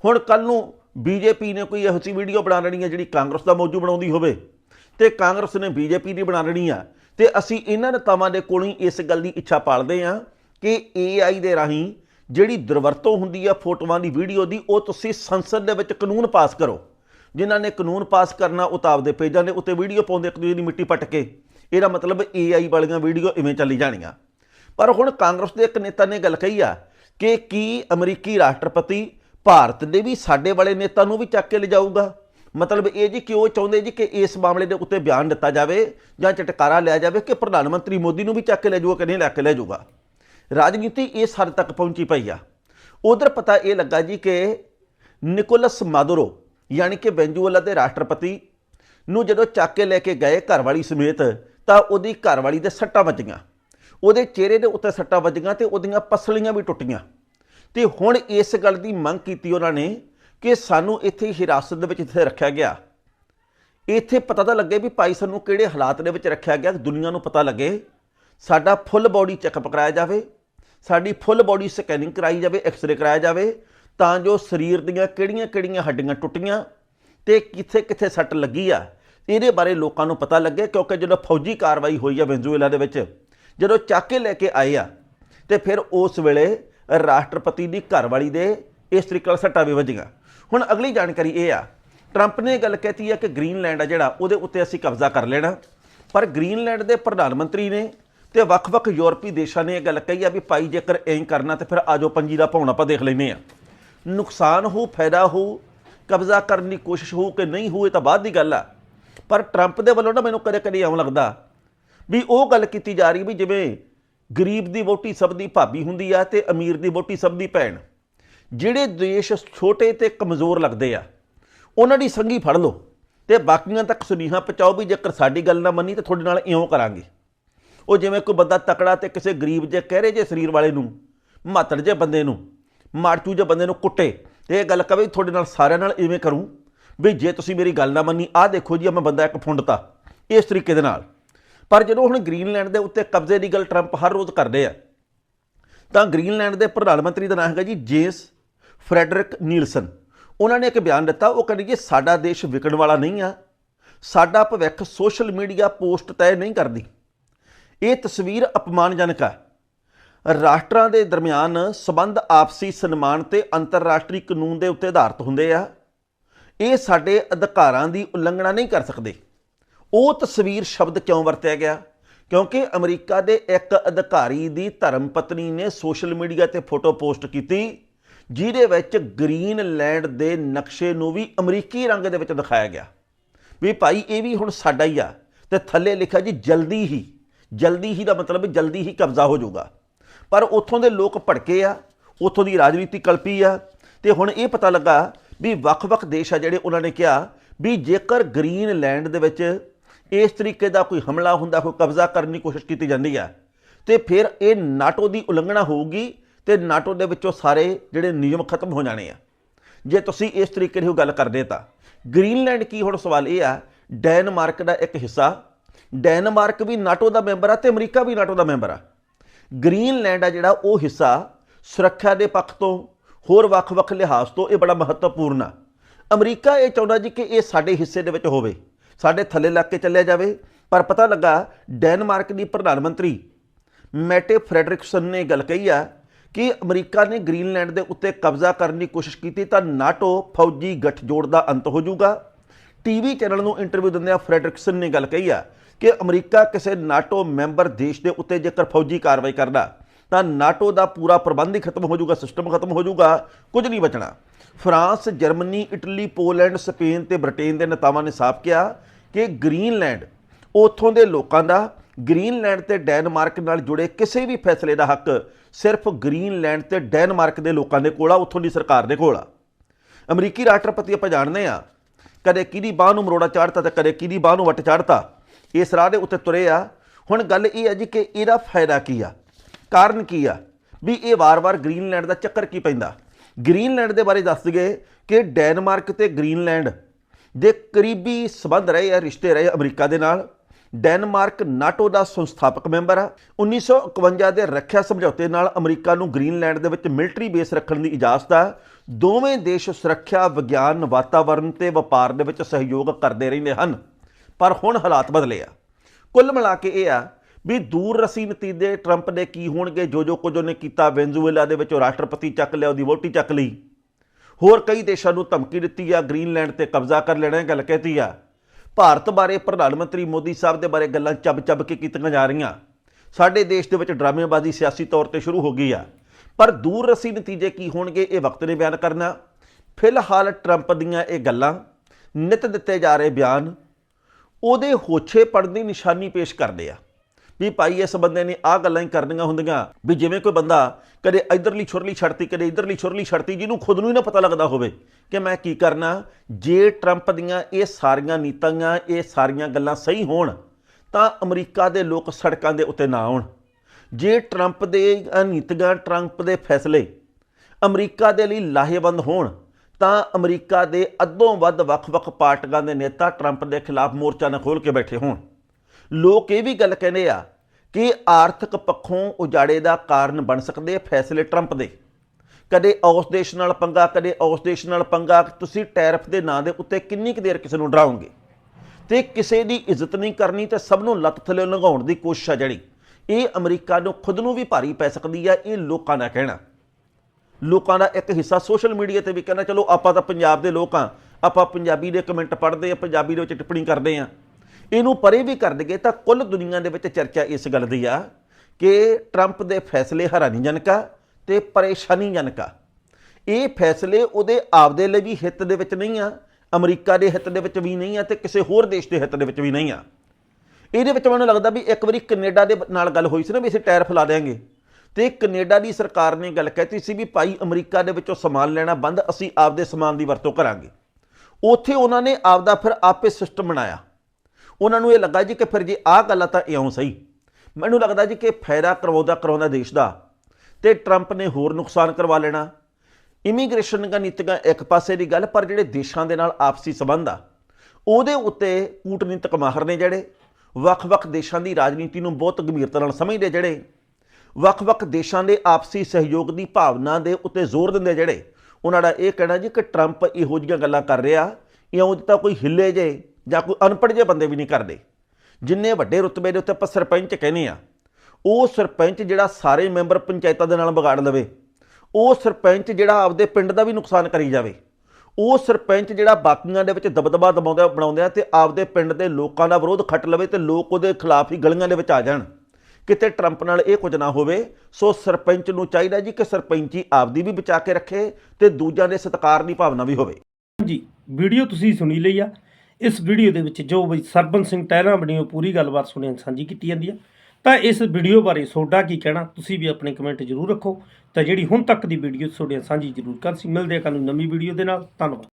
ਹੁਣ ਕੱਲ ਨੂੰ ਬੀਜੇਪੀ ਨੇ ਕੋਈ ਇਹੋ ਜਿਹੀ ਵੀਡੀਓ ਬਣਾ ਲੈਣੀ ਹੈ ਜਿਹੜੀ ਕਾਂਗਰਸ ਦਾ ਮੌਜੂ ਬਣਾਉਂਦੀ ਹੋਵੇ? ਤੇ ਕਾਂਗਰਸ ਨੇ ਬੀਜੇਪੀ ਦੀ ਬਣਾ ਲੈਣੀ ਆ। ਤੇ ਅਸੀਂ ਇਹਨਾਂ ਨੇਤਾਵਾਂ ਦੇ ਕੋਲੋਂ ਹੀ ਇਸ ਗੱਲ ਦੀ ਇੱਛਾ ਪਾਲਦੇ ਆ ਕਿ AI ਦੇ ਰਾਹੀਂ ਜਿਹੜੀ ਦੁਰਵਰਤੋਂ ਹੁੰਦੀ ਆ ਫੋਟੋਆਂ ਦੀ ਵੀਡੀਓ ਦੀ, ਉਹ ਤੁਸੀਂ ਸੰਸਦ ਦੇ ਵਿੱਚ ਕਾਨੂੰਨ ਪਾਸ ਕਰੋ। ਜਿਨ੍ਹਾਂ ਨੇ ਕਾਨੂੰਨ ਪਾਸ ਕਰਨਾ, ਉਹ ਤਾਂ ਆਪਦੇ ਪੇਜਾਂ ਦੇ ਉੱਤੇ ਵੀਡੀਓ ਪਾਉਂਦੇ, ਇੱਕ ਦੂਜੇ ਦੀ ਮਿੱਟੀ ਪੱਟ ਕੇ। ਇਹਦਾ ਮਤਲਬ AI ਵਾਲੀਆਂ ਵੀਡੀਓ ਇਵੇਂ ਚੱਲੀ ਜਾਣੀਆਂ। ਪਰ ਹੁਣ ਕਾਂਗਰਸ ਦੇ ਇੱਕ ਨੇਤਾ ਨੇ ਗੱਲ ਕਹੀ ਆ ਕਿ ਕੀ ਅਮਰੀਕੀ ਰਾਸ਼ਟਰਪਤੀ ਭਾਰਤ ਦੇ ਵੀ ਸਾਡੇ ਵਾਲੇ ਨੇਤਾ ਨੂੰ ਵੀ ਚੱਕ ਕੇ ਲਿਜਾਊਗਾ? ਮਤਲਬ ਇਹ ਜੀ ਕਿ ਉਹ ਚਾਹੁੰਦੇ ਜੀ ਕਿ ਇਸ ਮਾਮਲੇ ਦੇ ਉੱਤੇ ਬਿਆਨ ਦਿੱਤਾ ਜਾਵੇ ਜਾਂ ਚਟਕਾਰਾ ਲਿਆ ਜਾਵੇ ਕਿ ਪ੍ਰਧਾਨ ਮੰਤਰੀ ਮੋਦੀ ਨੂੰ ਵੀ ਚੱਕ ਕੇ ਲੈ ਜਾਊਗਾ ਕਿ ਨਹੀਂ ਲੈ ਕੇ ਲੈ ਜਾਊਗਾ ਰਾਜਨੀਤੀ ਇਸ ਹੱਦ ਤੱਕ ਪਹੁੰਚੀ ਪਈ ਆ। ਉਧਰ ਪਤਾ ਇਹ ਲੱਗਾ ਜੀ ਕਿ ਨਿਕੋਲਸ ਮਾਦੁਰੋ ਯਾਨੀ ਕਿ ਵੈਂਜੂਏਲਾ ਦੇ ਰਾਸ਼ਟਰਪਤੀ ਨੂੰ ਜਦੋਂ ਚੱਕ ਕੇ ਲੈ ਕੇ ਗਏ ਘਰਵਾਲੀ ਸਮੇਤ ਤਾਂ ਉਹਦੀ ਘਰਵਾਲੀ ਦੇ ਸੱਟਾਂ ਵੱਜੀਆਂ। ਉਹਦੇ ਚਿਹਰੇ ਦੇ ਉੱਤੇ ਸੱਟਾਂ ਵੱਜੀਆਂ ਤੇ ਉਹਦੀਆਂ ਪਸਲੀਆਂ ਵੀ ਟੁੱਟੀਆਂ। ਤੇ ਹੁਣ ਇਸ ਗੱਲ ਦੀ ਮੰਗ ਕੀਤੀ ਉਹਨਾਂ ਨੇ ਕਿ ਸਾਨੂੰ ਇੱਥੇ ਹਿਰਾਸਤ ਦੇ ਵਿੱਚ ਇੱਥੇ ਰੱਖਿਆ ਗਿਆ। ਇੱਥੇ ਪਤਾ ਤਾਂ ਲੱਗੇ ਵੀ ਭਾਈ ਸਾਨੂੰ ਕਿਹੜੇ ਹਾਲਾਤ ਦੇ ਵਿੱਚ ਰੱਖਿਆ ਗਿਆ, ਦੁਨੀਆ ਨੂੰ ਪਤਾ ਲੱਗੇ। ਸਾਡਾ ਫੁੱਲ ਬਾਡੀ ਚੈੱਕਅਪ ਕਰਾਇਆ ਜਾਵੇ, ਸਾਡੀ ਫੁੱਲ ਬਾਡੀ ਸਕੈਨਿੰਗ ਕਰਾਈ ਜਾਵੇ, ਐਕਸ-ਰੇ ਕਰਾਇਆ ਜਾਵੇ, ਤਾਂ ਜੋ ਸਰੀਰ ਦੀਆਂ ਕਿਹੜੀਆਂ-ਕਿਹੜੀਆਂ ਹੱਡੀਆਂ ਟੁੱਟੀਆਂ ਤੇ ਕਿੱਥੇ-ਕਿੱਥੇ ਸੱਟ ਲੱਗੀ ਆ, ਇਹਦੇ ਬਾਰੇ ਲੋਕਾਂ ਨੂੰ ਪਤਾ ਲੱਗੇ, ਕਿਉਂਕਿ ਜਦੋਂ ਫੌਜੀ ਕਾਰਵਾਈ ਹੋਈ ਆ ਵੈਨਜ਼ੂਏਲਾ ਦੇ ਵਿੱਚ ਜਦੋਂ ਚੱਕ ਕੇ ਲੈ ਕੇ ਆਏ ਆ, ਤੇ ਫਿਰ ਉਸ ਵੇਲੇ ਰਾਸ਼ਟਰਪਤੀ ਦੀ ਘਰਵਾਲੀ ਦੇ ਇਸ ਤਰੀਕੇ ਨਾਲ ਸੱਟਾਂ ਵੀ ਵੱਜੀਆਂ। ਹੁਣ ਅਗਲੀ ਜਾਣਕਾਰੀ ਇਹ ਆ, ਟਰੰਪ ਨੇ ਇਹ ਗੱਲ ਕਹਿਤੀ ਹੈ ਕਿ ਗ੍ਰੀਨਲੈਂਡ ਆ ਜਿਹੜਾ, ਉਹਦੇ ਉੱਤੇ ਅਸੀਂ ਕਬਜ਼ਾ ਕਰ ਲੈਣਾ। ਪਰ ਗ੍ਰੀਨਲੈਂਡ ਦੇ ਪ੍ਰਧਾਨ ਮੰਤਰੀ ਨੇ ਤੇ ਵੱਖ-ਵੱਖ ਯੂਰਪੀ ਦੇਸ਼ਾਂ ਨੇ ਇਹ ਗੱਲ ਕਹੀ ਆ ਵੀ ਭਾਈ ਜੇਕਰ ਐਂ ਕਰਨਾ ਤੇ ਫਿਰ ਆਜੋ ਪੰਜੀ ਦਾ ਪਾਉਣਾ ਆਪਾਂ ਦੇਖ ਲੈਨੇ ਆ। ਨੁਕਸਾਨ ਹੋ, ਫਾਇਦਾ ਹੋ, ਕਬਜ਼ਾ ਕਰਨ ਦੀ ਕੋਸ਼ਿਸ਼ ਹੋ ਕਿ ਨਹੀਂ ਹੋ, ਇਹ ਤਾਂ ਬਾਅਦ ਦੀ ਗੱਲ ਆ। ਪਰ ਟਰੰਪ ਦੇ ਵੱਲੋਂ ਨਾ ਮੈਨੂੰ ਕਦੇ-ਕਦੇ ਐਂ ਲੱਗਦਾ ਵੀ ਉਹ ਗੱਲ ਕੀਤੀ ਜਾ ਰਹੀ ਵੀ ਜਿਵੇਂ ਗਰੀਬ ਦੀ ਵੋਟੀ ਸਭ ਦੀ ਭਾਬੀ ਹੁੰਦੀ ਆ ਤੇ ਅਮੀਰ ਦੀ ਵੋਟੀ ਸਭ ਦੀ ਭੈਣ, ਜਿਹੜੇ ਦੇਸ਼ ਛੋਟੇ ਤੇ ਕਮਜ਼ੋਰ ਲੱਗਦੇ ਆ, ਉਹਨਾਂ ਦੀ ਸੰਗੀ ਫੜ ਲਓ ਤੇ ਬਾਕੀਆਂ ਤੱਕ ਸੁਨੇਹਾ ਪਹੁੰਚਾਓ ਵੀ ਜੇਕਰ ਸਾਡੀ ਗੱਲ ਨਾ ਮੰਨੀ ਤਾਂ ਤੁਹਾਡੇ ਨਾਲ ਇਉਂ ਕਰਾਂਗੇ। ਉਹ ਜਿਵੇਂ ਕੋਈ ਬੰਦਾ ਤਕੜਾ ਤੇ ਕਿਸੇ ਗਰੀਬ ਜੇ ਕਹਿਰੇ ਜੇ ਸਰੀਰ ਵਾਲੇ ਨੂੰ, ਮਾਤੜ ਜੇ ਬੰਦੇ ਨੂੰ, ਮਾਰਚੂ ਜੇ ਬੰਦੇ ਨੂੰ ਕੁੱਟੇ ਤੇ ਇਹ ਗੱਲ ਕਵੇ ਤੁਹਾਡੇ ਨਾਲ ਸਾਰਿਆਂ ਨਾਲ ਇਵੇਂ ਕਰੂੰ ਵੀ ਜੇ ਤੁਸੀਂ ਮੇਰੀ ਗੱਲ ਨਾ ਮੰਨੀ, ਆਹ ਦੇਖੋ ਜੀ ਮੈਂ ਬੰਦਾ ਇੱਕ ਫੁੰਡਤਾ, ਇਸ ਤਰੀਕੇ ਦੇ ਨਾਲ। ਪਰ ਜਦੋਂ ਹੁਣ ਗ੍ਰੀਨਲੈਂਡ ਦੇ ਉੱਤੇ ਕਬਜ਼ੇ ਦੀ ਗੱਲ ਟਰੰਪ ਹਰ ਰੋਜ਼ ਕਰਦੇ ਆ, ਤਾਂ ਗ੍ਰੀਨਲੈਂਡ ਦੇ ਪ੍ਰਧਾਨ ਮੰਤਰੀ ਦਾ ਨਾਮ ਹੈਗਾ ਜੀ ਜੇਮਸ ਫਰੈਡਰਿਕ ਨੀਲਸਨ। ਉਹਨਾਂ ਨੇ ਇੱਕ ਬਿਆਨ ਦਿੱਤਾ, ਉਹ ਕਹਿੰਦੇ ਜੀ ਸਾਡਾ ਦੇਸ਼ ਵਿਕਣ ਵਾਲਾ ਨਹੀਂ ਆ, ਸਾਡਾ ਭਵਿੱਖ ਸੋਸ਼ਲ ਮੀਡੀਆ ਪੋਸਟ ਤੈਅ ਨਹੀਂ ਕਰਦੀ। ਇਹ ਤਸਵੀਰ ਅਪਮਾਨਜਨਕ ਆ। ਰਾਸ਼ਟਰਾਂ ਦੇ ਦਰਮਿਆਨ ਸਬੰਧ ਆਪਸੀ ਸਨਮਾਨ ਤੇ ਅੰਤਰਰਾਸ਼ਟਰੀ ਕਾਨੂੰਨ ਦੇ ਉੱਤੇ ਆਧਾਰਿਤ ਹੁੰਦੇ ਆ। ਇਹ ਸਾਡੇ ਅਧਿਕਾਰਾਂ ਦੀ ਉਲੰਘਣਾ ਨਹੀਂ ਕਰ ਸਕਦੇ। ਉਹ ਤਸਵੀਰ ਸ਼ਬਦ ਕਿਉਂ ਵਰਤਿਆ ਗਿਆ? ਕਿਉਂਕਿ ਅਮਰੀਕਾ ਦੇ ਇੱਕ ਅਧਿਕਾਰੀ ਦੀ ਧਰਮ ਪਤਨੀ ਨੇ ਸੋਸ਼ਲ ਮੀਡੀਆ ਤੇ ਫੋਟੋ ਪੋਸਟ ਕੀਤੀ, ਜਿਹਦੇ ਵਿੱਚ ਗ੍ਰੀਨਲੈਂਡ ਦੇ ਨਕਸ਼ੇ ਨੂੰ ਵੀ ਅਮਰੀਕੀ ਰੰਗ ਦੇ ਵਿੱਚ ਦਿਖਾਇਆ ਗਿਆ। ਵੀ ਭਾਈ, ਇਹ ਵੀ ਹੁਣ ਸਾਡਾ ਹੀ ਆ ਤੇ ਥੱਲੇ ਲਿਖਿਆ ਜੀ, ਜਲਦੀ ਹੀ ਜਲਦੀ ਹੀ ਦਾ ਮਤਲਬ ਹੈ ਜਲਦੀ ਹੀ ਕਬਜ਼ਾ ਹੋ ਜਾਊਗਾ। ਪਰ ਉੱਥੋਂ ਦੇ ਲੋਕ ਭੜਕੇ ਆ, ਉੱਥੋਂ ਦੀ ਰਾਜਨੀਤੀ ਕਲਪੀ ਆ ਤੇ ਹੁਣ ਇਹ ਪਤਾ ਲੱਗਾ ਵੀ ਵੱਖ-ਵੱਖ ਦੇਸ਼ ਆ ਜਿਹੜੇ ਉਹਨਾਂ ਨੇ ਕਿਹਾ ਵੀ ਜੇਕਰ ਗ੍ਰੀਨਲੈਂਡ ਦੇ ਵਿੱਚ ਇਸ ਤਰੀਕੇ ਦਾ ਕੋਈ ਹਮਲਾ ਹੁੰਦਾ, ਕੋਈ ਕਬਜ਼ਾ ਕਰਨ ਦੀ ਕੋਸ਼ਿਸ਼ ਕੀਤੀ ਜਾਂਦੀ ਆ। ਤੇ ਫਿਰ ਇਹ ਨਾਟੋ ਦੀ ਉਲੰਘਣਾ ਹੋਊਗੀ ਤੇ ਨਾਟੋ ਦੇ ਵਿੱਚੋਂ ਸਾਰੇ ਜਿਹੜੇ ਨਿਯਮ ਖਤਮ ਹੋ ਜਾਣੇ ਆ। ਜੇ ਤੁਸੀਂ ਇਸ ਤਰੀਕੇ ਦੀ ਗੱਲ ਕਰਦੇ ਤਾਂ ਗ੍ਰੀਨਲੈਂਡ ਕੀ ਹੁਣ ਸਵਾਲ ਇਹ ਆ, ਡੈਨਮਾਰਕ ਦਾ ਇੱਕ ਹਿੱਸਾ, ਡੈਨਮਾਰਕ ਵੀ ਨਾਟੋ ਦਾ ਮੈਂਬਰ ਆ ਤੇ ਅਮਰੀਕਾ ਵੀ ਨਾਟੋ ਦਾ ਮੈਂਬਰ ਆ। ਗ੍ਰੀਨਲੈਂਡ ਆ ਜਿਹੜਾ ਉਹ ਹਿੱਸਾ ਸੁਰੱਖਿਆ ਦੇ ਪੱਖ ਤੋਂ, ਹੋਰ ਵੱਖ-ਵੱਖ ਲਿਹਾਜ਼ ਤੋਂ ਇਹ ਬੜਾ ਮਹੱਤਵਪੂਰਨ ਆ। ਅਮਰੀਕਾ ਇਹ ਚਾਹੁੰਦਾ ਜੀ ਕਿ ਇਹ ਸਾਡੇ ਹਿੱਸੇ ਦੇ ਵਿੱਚ ਹੋਵੇ। ਸਾਡੇ ਥੱਲੇ ਲੱਗ ਕੇ ਚੱਲਿਆ ਜਾਵੇ। ਪਰ ਪਤਾ ਲੱਗਾ, ਡੈਨਮਾਰਕ ਦੀ ਪ੍ਰਧਾਨ ਮੰਤਰੀ ਮੈਟੇ ਫ੍ਰੈਡਰਿਕਸਨ ਨੇ ਗੱਲ ਕਹੀ ਆ ਕਿ ਅਮਰੀਕਾ ਨੇ ਗ੍ਰੀਨਲੈਂਡ ਦੇ ਉੱਤੇ ਕਬਜ਼ਾ ਕਰਨ ਦੀ ਕੋਸ਼ਿਸ਼ ਕੀਤੀ ਤਾਂ ਨਾਟੋ ਫੌਜੀ ਗੱਠਜੋੜ ਦਾ ਅੰਤ ਹੋ ਜਾਊਗਾ। ਟੀਵੀ ਚੈਨਲ ਨੂੰ ਇੰਟਰਵਿਊ ਦਿੰਦਿਆਂ ਫ੍ਰੈਡਰਿਕਸਨ ਨੇ ਗੱਲ ਕਹੀ ਆ ਕਿ ਅਮਰੀਕਾ ਕਿਸੇ ਨਾਟੋ ਮੈਂਬਰ ਦੇਸ਼ ਦੇ ਉੱਤੇ ਜੇਕਰ ਫੌਜੀ ਕਾਰਵਾਈ ਕਰਦਾ, ਤਾਂ ਨਾਟੋ ਦਾ ਪੂਰਾ ਪ੍ਰਬੰਧ ਹੀ ਖਤਮ ਹੋ ਜਾਊਗਾ, ਸਿਸਟਮ ਖਤਮ ਹੋ ਜਾਊਗਾ, ਕੁਝ ਨਹੀਂ ਬਚਣਾ। France, Germany, Italy, Poland, Spain ਤੇ ਬ੍ਰਿਟੇਨ ਦੇ ਨੇਤਾਵਾਂ ਨੇ ਸਾਫ਼ ਕਿਹਾ ਕਿ ਗ੍ਰੀਨਲੈਂਡ, ਉੱਥੋਂ ਦੇ ਲੋਕਾਂ ਦਾ ਗ੍ਰੀਨਲੈਂਡ ਤੇ ਡੈਨਮਾਰਕ ਨਾਲ ਜੁੜੇ ਕਿਸੇ ਵੀ ਫੈਸਲੇ ਦਾ ਹੱਕ ਸਿਰਫ ਗ੍ਰੀਨਲੈਂਡ ਤੇ ਡੈਨਮਾਰਕ ਦੇ ਲੋਕਾਂ ਦੇ ਕੋਲ ਆ, ਉੱਥੋਂ ਦੀ ਸਰਕਾਰ ਦੇ ਕੋਲ ਆ। ਅਮਰੀਕੀ ਰਾਸ਼ਟਰਪਤੀ ਆਪਾਂ ਜਾਣਦੇ ਆ, ਕਦੇ ਕਿਹਦੀ ਬਾਹ ਨੂੰ ਮਰੋੜਾ ਚਾੜਤਾ ਤੇ ਕਦੇ ਕਿਹਦੀ ਬਾਹ ਨੂੰ ਵੱਟ ਚਾੜਤਾ। ਇਸ ਰਾਹ ਦੇ ਉੱਤੇ ਤੁਰੇ ਆ। ਹੁਣ ਗੱਲ ਇਹ ਹੈ ਜੀ ਕਿ ਇਹਦਾ ਫਾਇਦਾ ਕੀ ਆ? ਕਾਰਨ ਕੀ ਆ? ਵੀ ਇਹ ਵਾਰ-ਵਾਰ ਗ੍ਰੀਨਲੈਂਡ ਦਾ ਚੱਕਰ ਕੀ ਪੈਂਦਾ? ਗ੍ਰੀਨਲੈਂਡ ਦੇ ਬਾਰੇ ਦੱਸ ਦਈਏ ਕਿ ਡੈਨਮਾਰਕ ਤੇ ਗ੍ਰੀਨਲੈਂਡ ਦੇ ਕਰੀਬੀ ਸਬੰਧ ਰਹੇ ਆ, ਰਿਸ਼ਤੇ ਰਹੇ ਅਮਰੀਕਾ ਦੇ ਨਾਲ। ਡੈਨਮਾਰਕ ਨਾਟੋ ਦਾ ਸੰਸਥਾਪਕ ਮੈਂਬਰ ਆ। 1951 ਦੇ ਰੱਖਿਆ ਸਮਝੌਤੇ ਨਾਲ ਅਮਰੀਕਾ ਨੂੰ ਗ੍ਰੀਨਲੈਂਡ ਦੇ ਵਿੱਚ ਮਿਲਟਰੀ ਬੇਸ ਰੱਖਣ ਦੀ ਇਜਾਜ਼ਤ ਆ। ਦੋਵੇਂ ਦੇਸ਼ ਸੁਰੱਖਿਆ, ਵਿਗਿਆਨ ਵਾਤਾਵਰਣ ਤੇ ਵਪਾਰ ਦੇ ਵਿੱਚ ਸਹਿਯੋਗ ਕਰਦੇ ਰਹਿੰਦੇ ਹਨ, ਪਰ ਹੁਣ ਹਾਲਾਤ ਬਦਲੇ ਆ। ਕੁੱਲ ਮਿਲਾ ਕੇ ਇਹ ਆ ਵੀ ਦੂਰ ਰਸੀ ਨਤੀਜੇ ਟਰੰਪ ਦੇ ਕੀ ਹੋਣਗੇ ਜੋ ਜੋ ਕੁਝ ਉਹਨੇ ਕੀਤਾ, ਵੈਨਜ਼ੂਏਲਾ ਦੇ ਵਿੱਚ ਉਹ ਰਾਸ਼ਟਰਪਤੀ ਚੱਕ ਲਿਆ, ਉਹਦੀ ਵੋਟੀ ਚੱਕ ਲਈ। ਹੋਰ ਕਈ ਦੇਸ਼ਾਂ ਨੂੰ ਧਮਕੀ ਦਿੱਤੀ ਆ, ਗ੍ਰੀਨਲੈਂਡ ਤੇ ਕਬਜ਼ਾ ਕਰ ਲੈਣਾ ਗੱਲ ਕਹਿਤੀ ਆ। ਭਾਰਤ ਬਾਰੇ ਪ੍ਰਧਾਨ ਮੰਤਰੀ ਮੋਦੀ ਸਾਹਿਬ ਦੇ ਬਾਰੇ ਗੱਲਾਂ ਚੱਬ-ਚੱਬ ਕੇ ਕੀਤੀਆਂ ਜਾ ਰਹੀਆਂ। ਸਾਡੇ ਦੇਸ਼ ਦੇ ਵਿੱਚ ਡਰਾਮੇਬਾਜ਼ੀ ਸਿਆਸੀ ਤੌਰ ਤੇ ਸ਼ੁਰੂ ਹੋ ਗਈ ਆ। ਪਰ ਦੂਰ ਰਸੀ ਨਤੀਜੇ ਕੀ ਹੋਣਗੇ ਇਹ ਵਕਤ ਨੇ ਬਿਆਨ ਕਰਨਾ। ਫਿਲਹਾਲ ਟਰੰਪ ਦੀਆਂ ਇਹ ਗੱਲਾਂ, ਨਿਤ ਦਿੱਤੇ ਜਾ ਰਹੇ ਬਿਆਨ, ਉਹਦੇ ਹੋਛੇ ਪੜਨ ਦੀ ਨਿਸ਼ਾਨੀ ਪੇਸ਼ ਕਰਦੇ ਆ। ਵੀ ਭਾਈ ਇਸ ਬੰਦੇ ਨੇ ਆਹ ਗੱਲਾਂ ਹੀ ਕਰਨੀਆਂ ਹੁੰਦੀਆਂ। ਵੀ ਜਿਵੇਂ ਕੋਈ ਬੰਦਾ ਕਦੇ ਇਧਰਲੀ ਛੁਰਲੀ ਛੜਤੀ ਕਦੇ ਇਧਰਲੀ ਛੁਰਲੀ ਛੜਤੀ ਜਿਹਨੂੰ ਖੁਦ ਨੂੰ ਹੀ ਨਾ ਪਤਾ ਲੱਗਦਾ ਹੋਵੇ ਕਿ ਮੈਂ ਕੀ ਕਰਨਾ। ਜੇ ਟਰੰਪ ਦੀਆਂ ਇਹ ਸਾਰੀਆਂ ਨੀਤੀਆਂ ਇਹ ਸਾਰੀਆਂ ਗੱਲਾਂ ਸਹੀ ਹੋਣ, ਤਾਂ ਅਮਰੀਕਾ ਦੇ ਲੋਕ ਸੜਕਾਂ ਦੇ ਉੱਤੇ ਨਾ ਆਉਣ। ਜੇ ਟਰੰਪ ਦੇ ਨੀਤੀਆਂ ਟਰੰਪ ਦੇ ਫੈਸਲੇ ਅਮਰੀਕਾ ਦੇ ਲਈ ਲਾਹੇਵੰਦ ਹੋਣ, ਤਾਂ ਅਮਰੀਕਾ ਦੇ ਅੱਧੋਂ ਵੱਧ ਵੱਖ-ਵੱਖ ਪਾਰਟੀਆਂ ਦੇ ਨੇਤਾ ਟਰੰਪ ਦੇ ਖਿਲਾਫ ਮੋਰਚਾ ਨਾ ਖੋਲ ਕੇ ਬੈਠੇ ਹੋਣ। ਲੋਕ ਇਹ ਵੀ ਗੱਲ ਕਹਿੰਦੇ ਆ ਕਿ ਆਰਥਿਕ ਪੱਖੋਂ ਉਜਾੜੇ ਦਾ ਕਾਰਨ ਬਣ ਸਕਦੇ ਆ ਫੈਸਲੇ ਟਰੰਪ ਦੇ। ਕਦੇ ਉਸ ਦੇਸ਼ ਨਾਲ ਪੰਗਾ, ਕਦੇ ਉਸ ਦੇਸ਼ ਨਾਲ ਪੰਗਾ, ਤੁਸੀਂ ਟੈਰਫ ਦੇ ਨਾਂ ਦੇ ਉੱਤੇ ਕਿੰਨੀ ਕੁ ਦੇਰ ਕਿਸੇ ਨੂੰ ਡਰਾਓਗੇ? ਤੇ ਕਿਸੇ ਦੀ ਇੱਜ਼ਤ ਨਹੀਂ ਕਰਨੀ ਤੇ ਸਭ ਨੂੰ ਲੱਤ ਥੱਲੇ ਲੰਘਾਉਣ ਦੀ ਕੋਸ਼ਿਸ਼ ਆ ਜਿਹੜੀ। ਇਹ ਅਮਰੀਕਾ ਨੂੰ ਖੁਦ ਨੂੰ ਵੀ ਭਾਰੀ ਪੈ ਸਕਦੀ ਆ, ਇਹ ਲੋਕਾਂ ਦਾ ਕਹਿਣਾ। ਲੋਕਾਂ ਦਾ ਇੱਕ ਹਿੱਸਾ ਸੋਸ਼ਲ ਮੀਡੀਆ ਤੇ ਵੀ ਕਹਿੰਦਾ, ਚਲੋ ਆਪਾਂ ਤਾਂ ਪੰਜਾਬ ਦੇ ਲੋਕ ਆ, ਆਪਾਂ ਪੰਜਾਬੀ ਦੇ ਕਮੈਂਟ ਪੜ੍ਹਦੇ ਆ, ਪੰਜਾਬੀ ਦੇ ਵਿੱਚ ਟਿੱਪਣੀ ਕਰਦੇ ਆ। ਇਹਨੂੰ ਪਰੇ ਵੀ ਕਰ ਦਈਏ ਤਾਂ ਕੁੱਲ ਦੁਨੀਆ ਦੇ ਵਿੱਚ ਚਰਚਾ ਇਸ ਗੱਲ ਦੀ ਆ ਕਿ ਟਰੰਪ ਦੇ ਫੈਸਲੇ ਹੈਰਾਨੀਜਨਕ ਆ ਤੇ ਪਰੇਸ਼ਾਨੀਜਨਕ ਆ। ਇਹ ਫੈਸਲੇ ਉਹਦੇ ਆਪਦੇ ਲਈ ਵੀ ਹਿੱਤ ਦੇ ਵਿੱਚ ਨਹੀਂ ਆ, ਅਮਰੀਕਾ ਦੇ ਹਿੱਤ ਦੇ ਵਿੱਚ ਵੀ ਨਹੀਂ ਆ ਤੇ ਕਿਸੇ ਹੋਰ ਦੇਸ਼ ਦੇ ਹਿੱਤ ਦੇ ਵਿੱਚ ਵੀ ਨਹੀਂ ਆ। ਇਹਦੇ ਵਿੱਚ ਮੈਨੂੰ ਲੱਗਦਾ ਵੀ ਇੱਕ ਵਾਰੀ ਕੈਨੇਡਾ ਦੇ ਨਾਲ ਗੱਲ ਹੋਈ ਸੀ ਨਾ ਵੀ ਅਸੀਂ ਟੈਰਿਫ ਲਾ ਦੇਾਂਗੇ ਤੇ ਕੈਨੇਡਾ ਦੀ ਸਰਕਾਰ ਨੇ ਗੱਲ ਕਹਿਤੀ ਸੀ ਵੀ ਭਾਈ ਅਮਰੀਕਾ ਦੇ ਵਿੱਚੋਂ ਸਮਾਨ ਲੈਣਾ ਬੰਦ, ਅਸੀਂ ਆਪਦੇ ਸਮਾਨ ਦੀ ਵਰਤੋਂ ਕਰਾਂਗੇ। ਉੱਥੇ ਉਹਨਾਂ ਨੇ ਆਪਦਾ ਫਿਰ ਆਪੇ ਸਿਸਟਮ ਬਣਾਇਆ। ਉਹਨਾਂ ਨੂੰ ਇਹ ਲੱਗਾ ਜੀ ਕਿ ਫਿਰ ਜੇ ਆਹ ਗੱਲ ਆ ਤਾਂ ਇਉਂ ਸਹੀ। ਮੈਨੂੰ ਲੱਗਦਾ ਜੀ ਕਿ ਫਾਇਦਾ ਕਰਵਾਉਂਦਾ ਕਰਵਾਉਂਦਾ ਦੇਸ਼ ਦਾ। ਤੇ ਟਰੰਪ ਨੇ ਹੋਰ ਨੁਕਸਾਨ ਕਰਵਾ ਲੈਣਾ। ਇਮੀਗ੍ਰੇਸ਼ਨ ਦੀਆਂ ਨੀਤੀਆਂ ਇੱਕ ਪਾਸੇ ਦੀ ਗੱਲ, ਪਰ ਜਿਹੜੇ ਦੇਸ਼ਾਂ ਦੇ ਨਾਲ ਆਪਸੀ ਸਬੰਧ ਆ, ਉਹਦੇ ਉੱਤੇ ਕੂਟਨੀਤਿਕ ਮਾਹਰ ਨੇ ਜਿਹੜੇ, ਵੱਖ-ਵੱਖ ਦੇਸ਼ਾਂ ਦੀ ਰਾਜਨੀਤੀ ਨੂੰ ਬਹੁਤ ਗੰਭੀਰਤਾ ਨਾਲ ਸਮਝਦੇ ਜਿਹੜੇ, ਵੱਖ-ਵੱਖ ਦੇਸ਼ਾਂ ਦੇ ਆਪਸੀ ਸਹਿਯੋਗ ਦੀ ਭਾਵਨਾ ਦੇ ਉੱਤੇ ਜ਼ੋਰ ਦਿੰਦੇ ਜਿਹੜੇ, ਉਹਨਾਂ ਦਾ ਇਹ ਕਹਿਣਾ ਜੀ ਕਿ ਟਰੰਪ ਇਹੋ ਜਿਹੀਆਂ ਗੱਲਾਂ ਕਰ ਰਿਹਾ, ਇਉਂ ਤਾਂ ਕੋਈ ਹਿੱਲੇ ਜੇ। ਜਾਂ ਕੋਈ ਅਨਪੜ੍ਹ ਜਿਹੇ ਬੰਦੇ ਵੀ ਨਹੀਂ ਕਰਦੇ। ਜਿੰਨੇ ਵੱਡੇ ਰੁਤਬੇ ਦੇ ਉੱਤੇ ਆਪਾਂ ਸਰਪੰਚ ਕਹਿੰਦੇ ਆ ਉਹ ਸਰਪੰਚ ਜਿਹੜਾ ਸਾਰੇ ਮੈਂਬਰ ਪੰਚਾਇਤਾਂ ਦੇ ਨਾਲ ਵਿਗਾੜ ਲਵੇ, ਉਹ ਸਰਪੰਚ ਜਿਹੜਾ ਆਪਦੇ ਪਿੰਡ ਦਾ ਵੀ ਨੁਕਸਾਨ ਕਰੀ ਜਾਵੇ, ਉਹ ਸਰਪੰਚ ਜਿਹੜਾ ਬਾਕੀਆਂ ਦੇ ਵਿੱਚ ਦਬਦਬਾ ਦਬਾਉਂਦਾ, ਬਣਾਉਂਦੇ ਆ ਤੇ ਆਪਦੇ ਪਿੰਡ ਦੇ ਲੋਕਾਂ ਦਾ ਵਿਰੋਧ ਖੱਟ ਲਵੇ ਤੇ ਲੋਕ ਉਹਦੇ ਖਿਲਾਫ ਹੀ ਗਲੀਆਂ ਦੇ ਵਿੱਚ ਆ ਜਾਣ। ਕਿਤੇ ਟਰੰਪ ਨਾਲ ਇਹ ਕੁਝ ਨਾ ਹੋਵੇ, ਸੋ ਸਰਪੰਚ ਨੂੰ ਚਾਹੀਦਾ ਜੀ ਕਿ ਸਰਪੰਚੀ ਆਪਦੀ ਵੀ ਬਚਾ ਕੇ ਰੱਖੇ ਤੇ ਦੂਜਿਆਂ ਦੇ ਸਤਿਕਾਰ ਦੀ ਭਾਵਨਾ ਵੀ ਹੋਵੇ। ਜੀ ਵੀਡੀਓ ਤੁਸੀਂ ਸੁਣੀ ਲਈ ਆ ਇਸ ਵੀਡੀਓ ਦੇ ਵਿੱਚ ਜੋ ਬਈ ਸਰਬਨ ਸਿੰਘ ਟਹਿਲਾਂ ਬਣੀ ਉਹ ਪੂਰੀ ਗੱਲਬਾਤ ਸੁਣਿਆ ਸਾਂਝੀ ਕੀਤੀ ਜਾਂਦੀ ਹੈ ਤਾਂ ਇਸ ਵੀਡੀਓ ਬਾਰੇ ਤੁਹਾਡਾ ਕੀ ਕਹਿਣਾ, ਤੁਸੀਂ ਵੀ ਆਪਣੇ ਕਮੈਂਟ ਜ਼ਰੂਰ ਰੱਖੋ। ਤਾਂ ਜਿਹੜੀ ਹੁਣ ਤੱਕ ਦੀ ਵੀਡੀਓ ਤੁਹਾਡੇ ਸਾਂਝੀ ਜ਼ਰੂਰ ਕਰ ਸੀ ਮਿਲਦੇ ਆ ਕੱਲ੍ਹ ਨੂੰ ਨਵੀਂ ਵੀਡੀਓ ਦੇ ਨਾਲ। ਧੰਨਵਾਦ।